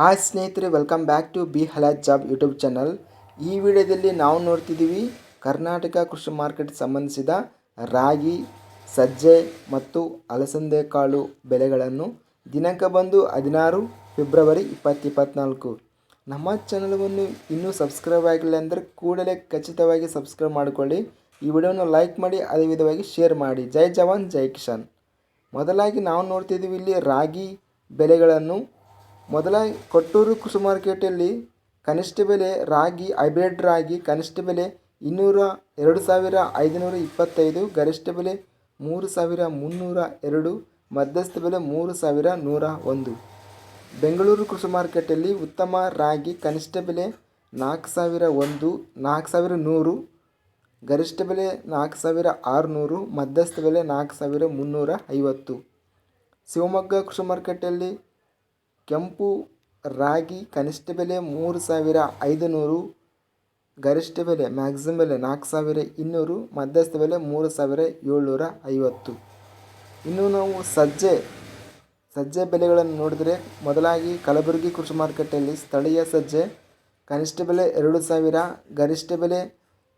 Hi ಸ್ನೇಹಿತರೆ welcome back to B ಹಲಾಜ್ job YouTube channel ಈ ವಿಡಿಯೋದಲ್ಲಿ ನಾವು ನೋಡ್ತಿದ್ದೀವಿ ಕರ್ನಾಟಕ ಕೃಷಿ ಮಾರ್ಕೆಟ್ ಸಂಬಂಧಿಸಿದ ರಾಗಿ, ಸಜ್ಜೆ ಮತ್ತು ಅಲಸಂದೆ ಕಾಳು ಬೆಲೆಗಳನ್ನು ದಿನಾಂಕ ಬಂದು ಹದಿನಾರು ಫೆಬ್ರವರಿ ಇಪ್ಪತ್ತು ಇಪ್ಪತ್ತ್ನಾಲ್ಕು ನಮ್ಮ ಚಾನಲನ್ನು ಇನ್ನೂ ಸಬ್ಸ್ಕ್ರೈಬ್ ಆಗಿಲ್ಲ ಅಂದರೆ ಕೂಡಲೇ ಖಚಿತವಾಗಿ ಸಬ್ಸ್ಕ್ರೈಬ್ ಮಾಡಿಕೊಳ್ಳಿ. ಈ ವಿಡಿಯೋನ ಲೈಕ್ ಮಾಡಿ, ಅದೇ ವಿಧವಾಗಿ ಶೇರ್ ಮಾಡಿ. ಜೈ ಜವಾನ್, ಜೈ ಕಿಶಾನ್ ಮೊದಲಾಗಿ ನಾವು ನೋಡ್ತಿದ್ದೀವಿ ಇಲ್ಲಿ ರಾಗಿ ಬೆಲೆಗಳನ್ನು ಮೊದಲಾಗಿ ಕೊಟ್ಟೂರು ಕೃಷಿ ಮಾರ್ಕೆಟಲ್ಲಿ ಕನಿಷ್ಠ ಬೆಲೆ ರಾಗಿ, ಹೈಬ್ರಿಡ್ ರಾಗಿ ಕನಿಷ್ಠ ಬೆಲೆ ಇನ್ನೂರ ಎರಡು ಸಾವಿರ ಐದುನೂರ ಇಪ್ಪತ್ತೈದು, ಗರಿಷ್ಠ ಬೆಲೆ ಮೂರು ಸಾವಿರ ಮುನ್ನೂರ ಎರಡು, ಮಧ್ಯಸ್ಥ ಬೆಲೆ ಮೂರು ಸಾವಿರ ನೂರ ಒಂದು. ಬೆಂಗಳೂರು ಕೃಷಿ ಮಾರ್ಕೆಟಲ್ಲಿ ಉತ್ತಮ ರಾಗಿ ಕನಿಷ್ಠ ಬೆಲೆ ನಾಲ್ಕು ಸಾವಿರ ಒಂದು, ನಾಲ್ಕು ಸಾವಿರ ನೂರು, ಗರಿಷ್ಠ ಬೆಲೆ ನಾಲ್ಕು ಸಾವಿರ ಆರುನೂರು, ಮಧ್ಯಸ್ಥ ಬೆಲೆ ನಾಲ್ಕು ಸಾವಿರ ಮುನ್ನೂರ ಐವತ್ತು. ಶಿವಮೊಗ್ಗ ಕೃಷಿ ಮಾರ್ಕೆಟಲ್ಲಿ ಕೆಂಪು ರಾಗಿ ಕನಿಷ್ಠ ಬೆಲೆ ಮೂರು ಸಾವಿರ ಐದುನೂರು, ಗರಿಷ್ಠ ಬೆಲೆ ಮ್ಯಾಕ್ಸಿಮಮ್ ಬೆಲೆ ನಾಲ್ಕು ಸಾವಿರ ಇನ್ನೂರು, ಮಧ್ಯಸ್ಥ ಬೆಲೆ ಮೂರು ಸಾವಿರ ಏಳ್ನೂರ ಐವತ್ತು. ಇನ್ನು ನಾವು ಸಜ್ಜೆ ಸಜ್ಜೆ ಬೆಲೆಗಳನ್ನು ನೋಡಿದರೆ ಮೊದಲಾಗಿ ಕಲಬುರಗಿ ಕೃಷಿ ಮಾರುಕಟ್ಟೆಯಲ್ಲಿ ಸ್ಥಳೀಯ ಸಜ್ಜೆ ಕನಿಷ್ಠ ಬೆಲೆ ಎರಡು ಸಾವಿರ, ಗರಿಷ್ಠ ಬೆಲೆ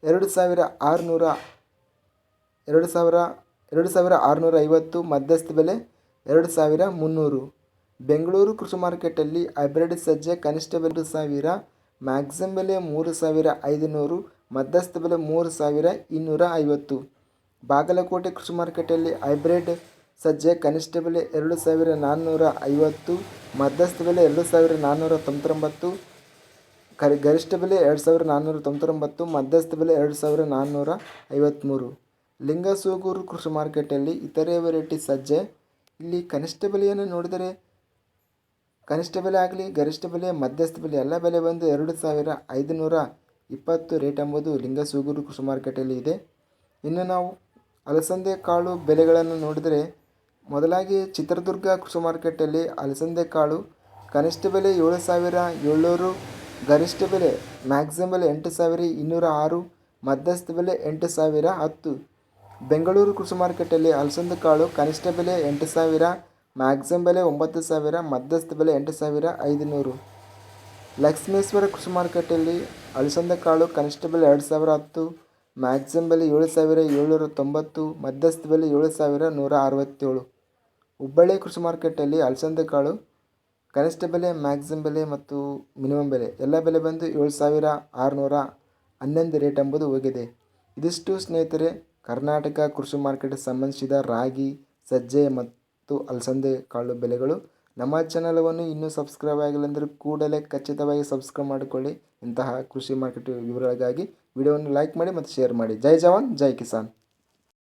ಎರಡು ಸಾವಿರ ಆರುನೂರ, ಎರಡು ಸಾವಿರ ಎರಡು ಸಾವಿರ ಆರುನೂರ ಐವತ್ತು, ಮಧ್ಯಸ್ಥ ಬೆಲೆ ಎರಡು ಸಾವಿರ ಮುನ್ನೂರು. ಬೆಂಗಳೂರು ಕೃಷಿ ಮಾರ್ಕೆಟಲ್ಲಿ ಹೈಬ್ರಿಡ್ ಸಜ್ಜೆ ಕನಿಷ್ಠ ಬೆಲೆ ಎರಡು ಸಾವಿರ, ಮ್ಯಾಕ್ಸಿಮಮ್ ಬೆಲೆ ಮೂರು ಸಾವಿರ ಐದುನೂರು, ಮಧ್ಯಸ್ಥ ಬೆಲೆ ಮೂರು ಸಾವಿರ ಇನ್ನೂರ ಐವತ್ತು. ಬಾಗಲಕೋಟೆ ಕೃಷಿ ಮಾರ್ಕೆಟಲ್ಲಿ ಹೈಬ್ರಿಡ್ ಸಜ್ಜೆ ಕನಿಷ್ಠ ಬೆಲೆ ಎರಡು ಸಾವಿರ ನಾನ್ನೂರ ಐವತ್ತು, ಮಧ್ಯಸ್ಥ ಬೆಲೆ ಎರಡು ಸಾವಿರ ನಾನ್ನೂರ ತೊಂಬತ್ತೊಂಬತ್ತು, ಕರಿ, ಗರಿಷ್ಠ ಬೆಲೆ ಎರಡು ಸಾವಿರ ನಾನ್ನೂರ ತೊಂಬತ್ತೊಂಬತ್ತು, ಮಧ್ಯಸ್ಥ ಬೆಲೆ ಎರಡು ಸಾವಿರ ನಾನ್ನೂರ ಐವತ್ತ್ಮೂರು ಲಿಂಗಸೂಗೂರು ಕೃಷಿ ಮಾರ್ಕೆಟಲ್ಲಿ ಇತರೆ ವೆರೈಟಿ ಸಜ್ಜೆ. ಇಲ್ಲಿ ಕನಿಷ್ಠ ಬೆಲೆಯನ್ನು ನೋಡಿದರೆ ಕನಿಷ್ಠ ಬೆಲೆ ಆಗಲಿ, ಗರಿಷ್ಠ ಬೆಲೆ, ಮಧ್ಯಸ್ಥ ಬೆಲೆ, ಎಲ್ಲ ಬೆಲೆ ಬಂದು ಎರಡು ಸಾವಿರ ಐದುನೂರ ಇಪ್ಪತ್ತು ರೇಟ್ ಎಂಬುದು ಲಿಂಗಸೂಗೂರು ಕೃಷಿ ಮಾರ್ಕೆಟಲ್ಲಿ ಇದೆ. ಇನ್ನು ನಾವು ಅಲಸಂದೆ ಕಾಳು ಬೆಲೆಗಳನ್ನು ನೋಡಿದರೆ, ಮೊದಲಾಗಿ ಚಿತ್ರದುರ್ಗ ಕೃಷಿ ಮಾರ್ಕೆಟಲ್ಲಿ ಅಲಸಂದೆ ಕಾಳು ಕನಿಷ್ಠ ಬೆಲೆ ಏಳು ಸಾವಿರ ಏಳ್ನೂರು, ಗರಿಷ್ಠ ಬೆಲೆ ಮ್ಯಾಕ್ಸಿಮಮ್ ಬೆಲೆ ಎಂಟು ಸಾವಿರ ಇನ್ನೂರ ಆರು, ಮಧ್ಯಸ್ಥ ಬೆಲೆ ಎಂಟು ಸಾವಿರ ಹತ್ತು. ಬೆಂಗಳೂರು ಕೃಷಿ ಮಾರ್ಕೆಟಲ್ಲಿ ಅಲಸಂದೆ ಕಾಳು ಕನಿಷ್ಠ ಬೆಲೆ ಎಂಟು ಸಾವಿರ ಮ್ಯಾಕ್ಸಿಮಮ್ ಬೆಲೆ ಒಂಬತ್ತು ಸಾವಿರ, ಮಧ್ಯಸ್ಥ ಬೆಲೆ ಎಂಟು ಸಾವಿರ, ಐದುನೂರು. ಲಕ್ಷ್ಮೇಶ್ವರ ಕೃಷಿ ಮಾರುಕಟ್ಟೆಯಲ್ಲಿ ಅಲಸಂದೆ ಕಾಳು ಕನಿಷ್ಠ ಬೆಲೆ ಎರಡು ಸಾವಿರ ಹತ್ತು ಮ್ಯಾಕ್ಸಿಮಮ್ ಬೆಲೆ ಏಳು ಸಾವಿರ ಏಳ್ನೂರ ತೊಂಬತ್ತು, ಮಧ್ಯಸ್ಥ ಬೆಲೆ ಏಳು ಸಾವಿರ ನೂರ ಅರವತ್ತೇಳು. ಹುಬ್ಬಳ್ಳಿ ಕೃಷಿ ಮಾರುಕಟ್ಟೆಯಲ್ಲಿ ಅಲಸಂದೆ ಕಾಳು ಕನಿಷ್ಠ ಬೆಲೆ ಮ್ಯಾಕ್ಸಿಮಮ್ ಬೆಲೆ ಮತ್ತು ಮಿನಿಮಮ್ ಬೆಲೆ. ಎಲ್ಲ ಬೆಲೆ ಬಂದು ಏಳು ಸಾವಿರ ಆರುನೂರ ಹನ್ನೊಂದು ರೇಟ್ ಎಂಬುದು ಹೋಗಿದೆ. ಇದಿಷ್ಟು ಸ್ನೇಹಿತರೆ, ಕರ್ನಾಟಕ ಕೃಷಿ ಮಾರ್ಕೆಟ್ಗೆ ಸಂಬಂಧಿಸಿದ ರಾಗಿ, ಸಜ್ಜೆ ಮತ್ತು ಅಲಸಂದೆ ಕಾಳು ಬೆಲೆಗಳು. ನಮ್ಮ ಚಾನಲವನ್ನು ಇನ್ನೂ ಸಬ್ಸ್ಕ್ರೈಬ್ ಆಗಿಲ್ಲ ಅಂದರೆ ಕೂಡಲೇ ಖಚಿತವಾಗಿ ಸಬ್ಸ್ಕ್ರೈಬ್ ಮಾಡಿಕೊಳ್ಳಿ. ಇಂತಹ ಕೃಷಿ ಮಾರ್ಕೆಟ್ ವಿವರಗಳಿಗಾಗಿ ವಿಡಿಯೋವನ್ನು ಲೈಕ್ ಮಾಡಿ ಮತ್ತು ಶೇರ್ ಮಾಡಿ. ಜೈ ಜವಾನ್, ಜೈ ಕಿಸಾನ್.